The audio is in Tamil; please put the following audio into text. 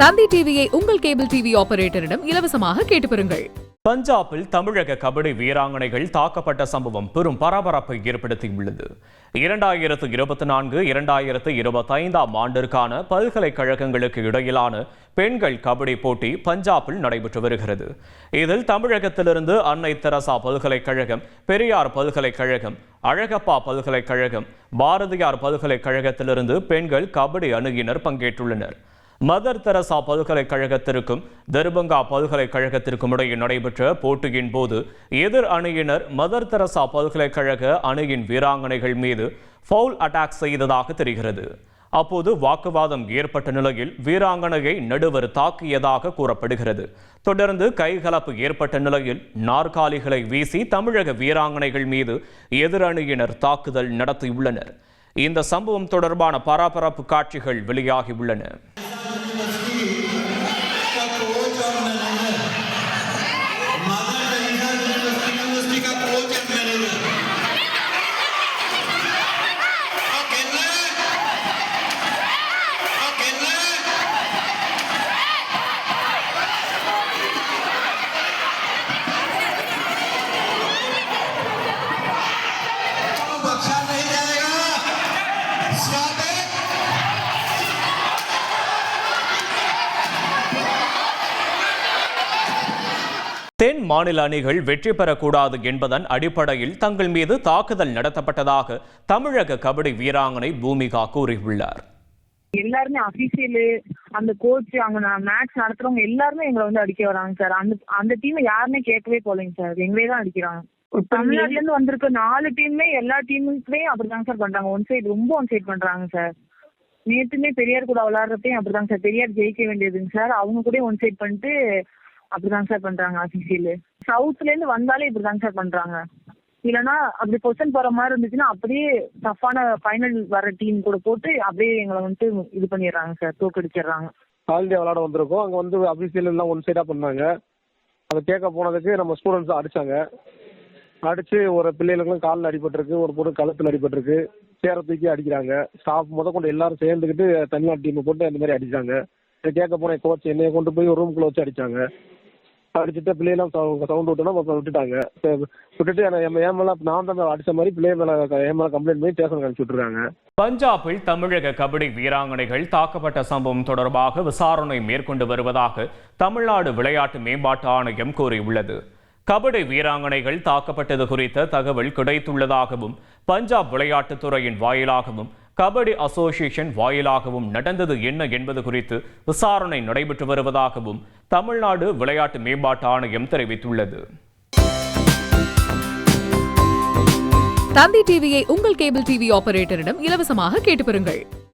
தந்தி டிவியை உங்கள் கேபிள் டிவி ஆபரேட்டரிடம் இலவசமாக கேட்டு பெறுங்கள். பஞ்சாபில் தமிழக கபடி வீராங்கனைகள் தாக்கப்பட்ட சம்பவம் பெரும் பரபரப்பை ஏற்படுத்தியுள்ளது. இரண்டாயிரத்து இருபத்தி நான்கு இரண்டாயிரத்து இருபத்தைந்தாம் ஆண்டிற்கான பல்கலைக்கழகங்களுக்கு இடையிலான பெண்கள் கபடி போட்டி பஞ்சாபில் நடைபெற்று வருகிறது. இதில் தமிழகத்திலிருந்து அன்னை தெரசா பல்கலைக்கழகம் பெரியார் பல்கலைக்கழகம் அழகப்பா பல்கலைக்கழகம் பாரதியார் பல்கலைக்கழகத்திலிருந்து பெண்கள் கபடி அணியினர் பங்கேற்றுள்ளனர். மதர் தெரசா பல்கலைக்கழகத்திற்கும் தர்பங்கா பல்கலைக்கழகத்திற்கும் இடையே நடைபெற்ற போட்டியின் போது எதிர் அணியினர் மதர் தெரசா பல்கலைக்கழக அணியின் வீராங்கனைகள் மீது ஃபவுல் அட்டாக் செய்ததாக தெரிகிறது. அப்போது வாக்குவாதம் ஏற்பட்ட நிலையில் வீராங்கனையை நடுவர் தாக்கியதாக கூறப்படுகிறது. தொடர்ந்து கைகலப்பு ஏற்பட்ட நிலையில் நாற்காலிகளை வீசி தமிழக வீராங்கனைகள் மீது எதிரணியினர் தாக்குதல் நடத்தியுள்ளனர். இந்த சம்பவம் தொடர்பான பரபரப்பு காட்சிகள் வெளியாகியுள்ளன தென் மாநில அணிகள் வெற்றி பெறக்கூடாது என்பதன் அடிப்படையில் தங்கள் மீது தாக்குதல் நடத்தப்பட்டதாக தமிழக கபடி வீராங்கனை பூமிகா கூறியுள்ளார். எல்லாருமே அபிஷியலு அந்த கோச் அங்க மேட்ச் நடத்துறவங்க எல்லாருமே எங்களை வந்து அடிக்க வராங்க சார் அந்த அந்த டீம் யாருமே கேட்கவே போலைங்க சார் எங்களே தான் அடிக்கிறாங்க. தமிழ்நாட்டுல இருந்து வந்திருக்க நாலு டீமுமே எல்லா டீமுக்குமே அப்படிதாங்க சார் பண்றாங்க. ஒன் சைடு ரொம்ப ஒன் சைடு பண்றாங்க சார் நேத்துமே பெரியார் கூட விளையாடுறப்பையும் அப்படிதாங்க சார் பெரியார் ஜெயிக்க வேண்டியதுங்க சார் அவங்க கூட ஒன் சைடு பண்ணிட்டு அப்படிதாங்க சார் பண்றாங்க அபிஷியல் சவுத்ல இருந்து வந்தாலே இப்படிதாங்க சார் பண்றாங்க. இல்லைன்னா அப்படி பொசன் போற மாதிரி இருந்துச்சுன்னா அப்படியே டஃப்பான ஃபைனல் வர டீம் கூட போட்டு அப்படியே எங்களை வந்துட்டு இது பண்ணிடுறாங்க சார் தோக்கடிச்சிடுறாங்க ஹாலிடே விளாட வந்திருக்கோம். அங்கே வந்து அபிஷியல் எல்லாம் ஒன் சைடாக பண்ணாங்க. அதை கேட்க போனதுக்கு நம்ம ஸ்டூடெண்ட்ஸ் அடிச்சாங்க. அடிச்சு ஒரு பிள்ளைகளுக்கும் காலில் அடிபட்டிருக்கு ஒரு பொண்ணு கழுத்தில் அடிபட்டிருக்கு. சேர தூக்கி அடிக்கிறாங்க. ஸ்டாஃப் முத கொண்டு எல்லாரும் சேர்ந்துக்கிட்டு தனியார் டீமை போட்டு அந்த மாதிரி அடிச்சாங்க. கேட்க போன கோச் என்னைய கொண்டு போய் ஒரு ரூம்குள்ள வச்சு அடிச்சாங்க. அடிச்சுட்டு பிள்ளையெல்லாம் சவுண்ட் விட்டோன்னா விட்டுட்டாங்க. விட்டுட்டு என்னை நான் தான் அடிச்ச மாதிரி பிள்ளைய மேல என் கம்ப்ளைண்ட் பண்ணி ஸ்டேஷன் அனுப்பிச்சு விட்டுருக்காங்க. பஞ்சாபில் தமிழக கபடி வீராங்கனைகள் தாக்கப்பட்ட சம்பவம் தொடர்பாக விசாரணை மேற்கொண்டு வருவதாக தமிழ்நாடு விளையாட்டு மேம்பாட்டு ஆணையம் கூறியுள்ளது. கபடி வீராங்கனைகள் தாக்கப்பட்டது குறித்த தகவல் கிடைத்துள்ளதாகவும் பஞ்சாப் விளையாட்டுத்துறையின் வாயிலாகவும் கபடி அசோசியேஷன் வாயிலாகவும் நடந்தது என்ன என்பது குறித்து விசாரணை நடைபெற்று வருவதாகவும் தமிழ்நாடு விளையாட்டு மேம்பாட்டு ஆணையம் தெரிவித்துள்ளது. தந்தி டிவியை உங்கள் கேபிள் டிவி ஆபரேட்டரிடம் இலவசமாக கேட்டு பெறுங்கள்.